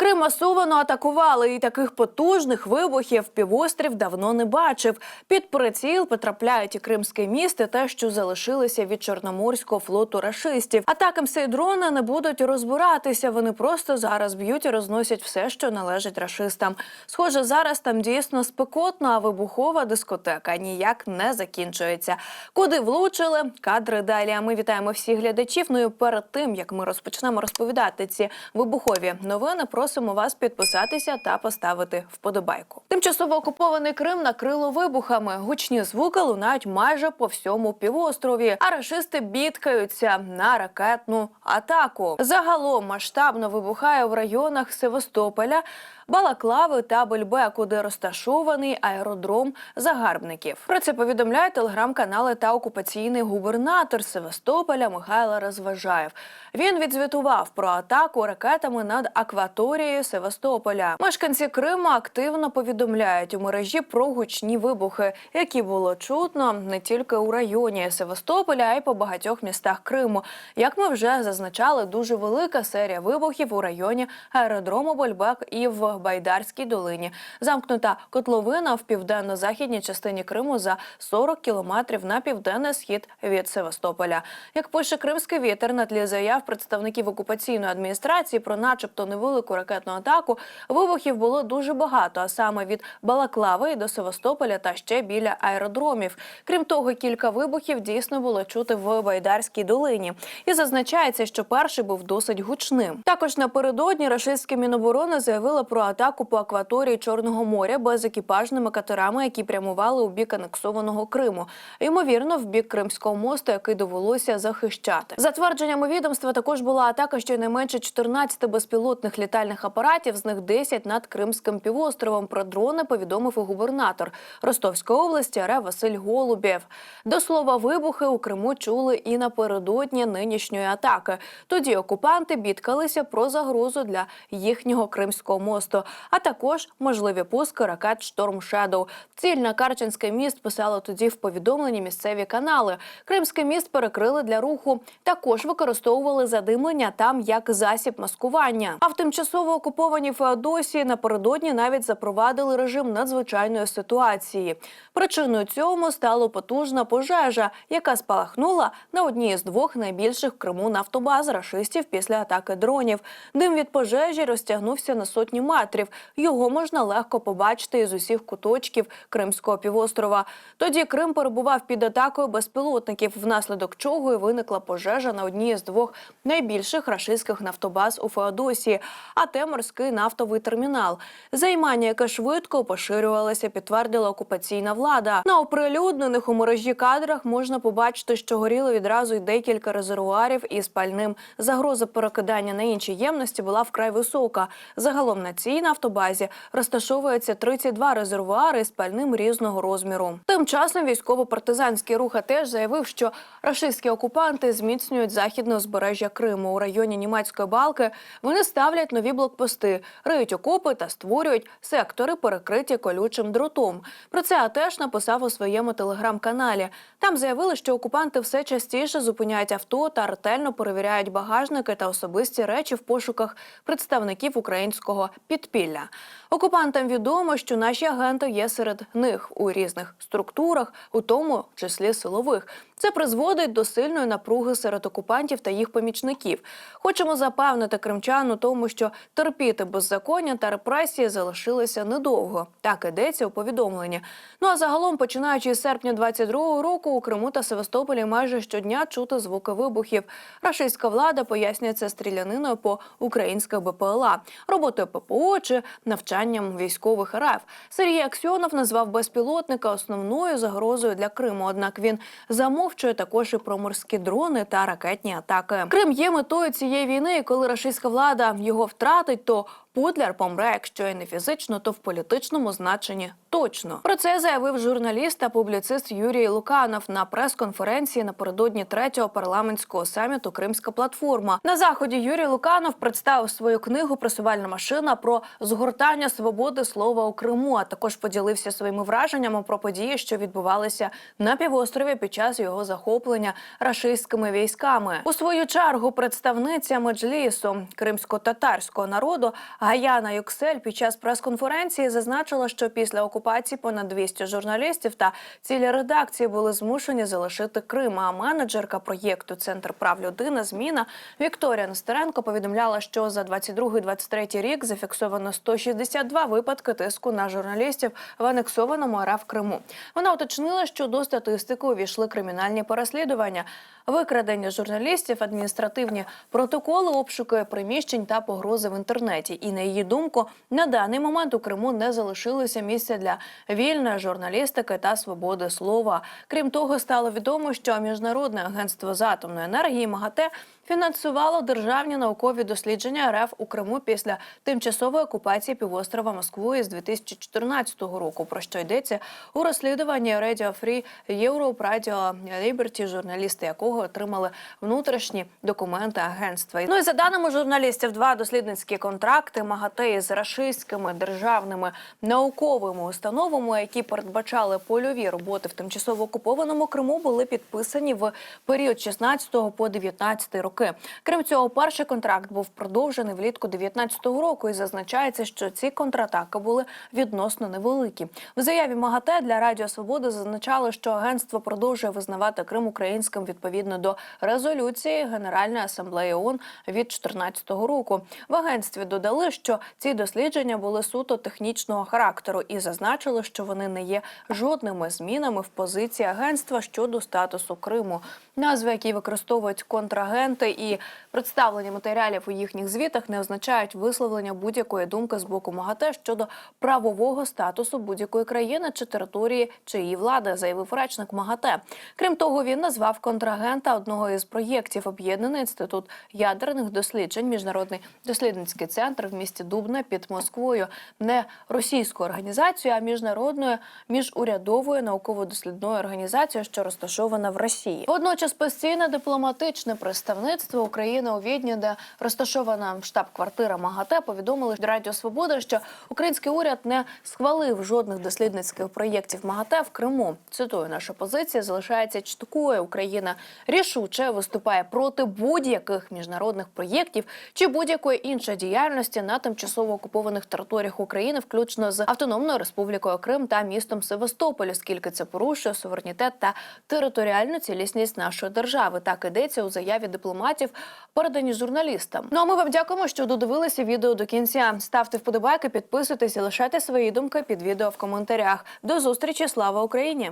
Крим масово атакували, і таких потужних вибухів півострів давно не бачив. Під приціл потрапляють і Кримське міст, те, що залишилося від Чорноморського флоту рашистів. Атакам цей дрони не будуть розбиратися. Вони просто зараз б'ють і розносять все, що належить рашистам. Схоже, зараз там дійсно спекотно, а вибухова дискотека ніяк не закінчується. Куди влучили? Кадри далі. А ми вітаємо всіх глядачів. Ну і перед тим як ми розпочнемо розповідати ці вибухові новини, просимо вас підписатися та поставити вподобайку. Тимчасово окупований Крим накрило вибухами. Гучні звуки лунають майже по всьому півострові. А рашисти бідкаються на ракетну атаку. Загалом масштабно вибухає в районах Севастополя. Балаклави та Бельбеку, де розташований аеродром загарбників. Про це повідомляє телеграм-канали та окупаційний губернатор Севастополя Михайло Розважаєв. Він відзвітував про атаку ракетами над акваторією Севастополя. Мешканці Криму активно повідомляють у мережі про гучні вибухи, які було чутно не тільки у районі Севастополя, а й по багатьох містах Криму. Як ми вже зазначали, дуже велика серія вибухів у районі аеродрому Бельбек і в Байдарській долині. Замкнута котловина в південно-західній частині Криму за 40 кілометрів на південний схід від Севастополя. Як пише Кримський вітер на тлі заяв представників окупаційної адміністрації про, начебто, невелику ракетну атаку, вибухів було дуже багато, а саме від Балаклави до Севастополя та ще біля аеродромів. Крім того, кілька вибухів дійсно було чути в Байдарській долині. І зазначається, що перший був досить гучним. Також напередодні рашистське міноборони заявило про атаку по акваторії Чорного моря безекіпажними катерами, які прямували у бік анексованого Криму. Ймовірно, в бік Кримського мосту, який довелося захищати. За твердженнями відомства, також була атака щонайменше 14 безпілотних літальних апаратів, з них 10 над Кримським півостровом. Про дрони повідомив і губернатор Ростовської області РФ Василь Голубєв. До слова, вибухи у Криму чули і напередодні нинішньої атаки. Тоді окупанти бідкалися про загрозу для їхнього Кримського мосту, а також можливі пуски ракет Шторм Шедоу. Ціль на Карченський міст писали тоді в повідомленні місцеві канали. Кримський міст перекрили для руху. Також використовували задимлення там як засіб маскування. А в тимчасово окупованій Феодосії напередодні навіть запровадили режим надзвичайної ситуації. Причиною цьому стала потужна пожежа, яка спалахнула на одній з двох найбільших в Криму нафтобаз рашистів після атаки дронів. Дим від пожежі розтягнувся на сотні метрів. Його можна легко побачити із усіх куточків Кримського півострова. Тоді Крим перебував під атакою безпілотників, внаслідок чого і виникла пожежа на одній з двох найбільших рашистських нафтобаз у Феодосії, а те морський нафтовий термінал. Займання, яке швидко поширювалося, підтвердила окупаційна влада. На оприлюднених у мережі кадрах можна побачити, що горіло відразу й декілька резервуарів із пальним. Загроза перекидання на інші ємності була вкрай висока. Загалом на цій нафтобазі розташовується 32 резервуари з пальним різного розміру. Тим часом військово-партизанський рух теж заявив, що рашистські окупанти зміцнюють західне узбережжя Криму у районі німецької балки. Вони ставлять нові блокпости, риють окопи та створюють сектори, перекриті колючим дротом. Про це АТЕШ написав у своєму телеграм-каналі. Там заявили, що окупанти все частіше зупиняють авто та ретельно перевіряють багажники та особисті речі в пошуках представників українського підпілля. Окупантам відомо, що наші агенти є серед них у різних структурах, у тому числі силових. Це призводить до сильної напруги серед окупантів та їх помічників. Хочемо запевнити кримчан у тому, що терпіти беззаконня та репресії залишилися недовго. Так ідеться у повідомленні. Ну а загалом, починаючи з серпня 22-го року, у Криму та Севастополі майже щодня чути звуки вибухів. Рашистська влада пояснює це стріляниною по українських БПЛА, роботою ППО чи навчанням військових РФ. Сергій Аксьонов назвав безпілотника основною загрозою для Криму. Однак він замовчує також і про морські дрони та ракетні атаки. Крим є метою цієї війни. і Коли рашистська влада його втратить, то Путляр помре, якщо і не фізично, то в політичному значенні точно. Про це заявив журналіст та публіцист Юрій Луканов на прес-конференції напередодні третього парламентського саміту Кримська платформа. На заході Юрій Луканов представив свою книгу Просувальна машина про згортання свободи слова у Криму. А також поділився своїми враженнями про події, що відбувалися на півострові під час його захоплення рашистськими військами. У свою чергу представниця меджлісу кримсько-татарського народу Гаяна Юксель під час прес-конференції зазначила, що після окупації понад 200 журналістів та цілі редакції були змушені залишити Крим. А менеджерка проєкту Центр прав людини зміна Вікторія Нестеренко повідомляла, що за 22-23 рік зафіксовано 162 випадки тиску на журналістів в анексованому РФ Криму. Вона уточнила, що до статистики увійшли кримінальні переслідування, викрадення журналістів, адміністративні протоколи, обшуки приміщень та погрози в інтернеті. І на її думку, на даний момент у Криму не залишилося місця для вільної журналістики та свободи слова. Крім того, стало відомо, що міжнародне агентство з атомної енергії МАГАТЕ фінансувало державні наукові дослідження РФ у Криму після тимчасової окупації півострова Москвою з 2014 року. Про що йдеться у розслідуванні Radio Free Europe Radio Liberty, журналісти якого отримали внутрішні документи агентства. Ну і за даними журналістів, два дослідницькі контракти МАГАТЕ із рашистськими державними науковими установами, які передбачали польові роботи в тимчасово окупованому Криму, були підписані в період 16 по 19 роки. Крім цього, перший контракт був продовжений влітку 19 року, і зазначається, що ці контратаки були відносно невеликі. В заяві МАГАТЕ для Радіо Свобода зазначали, що агентство продовжує визнавати Крим українським відповідно до резолюції Генеральної асамблеї ООН від 2014 року. В агентстві додали, що ці дослідження були суто технічного характеру і зазначили, що вони не є жодними змінами в позиції агентства щодо статусу Криму. Назви, які використовують контрагенти і представлення матеріалів у їхніх звітах, не означають висловлення будь-якої думки з боку МАГАТЕ щодо правового статусу будь-якої країни чи території чи її влади, заявив речник МАГАТЕ. Крім того, він назвав контрагента одного із проєктів Об'єднаний інститут ядерних досліджень, міжнародний дослідницький центр в місті Дубна під Москвою, не російською організацією, а міжнародною міжурядовою науково-дослідною організацією, що розташована в Росії. Водночас постійне дипломатичне представництво України у Відні, де розташована штаб-квартира МАГАТЕ, повідомили Радіо Свобода, що український уряд не схвалив жодних дослідницьких проєктів МАГАТЕ в Криму. Цитую, наша позиція залишається чіткою. Україна рішуче виступає проти будь-яких міжнародних проєктів чи будь-якої іншої діяльності на тимчасово окупованих територіях України, включно з Автономною Республікою Крим та містом Севастополь, оскільки це порушує суверенітет та територіальну цілісність нашої держави. Так ідеться у заяві дипломатів, передані журналістам. Ну а ми вам дякуємо, що додивилися відео до кінця. Ставте вподобайки, підписуйтесь і лишайте свої думки під відео в коментарях. До зустрічі! Слава Україні!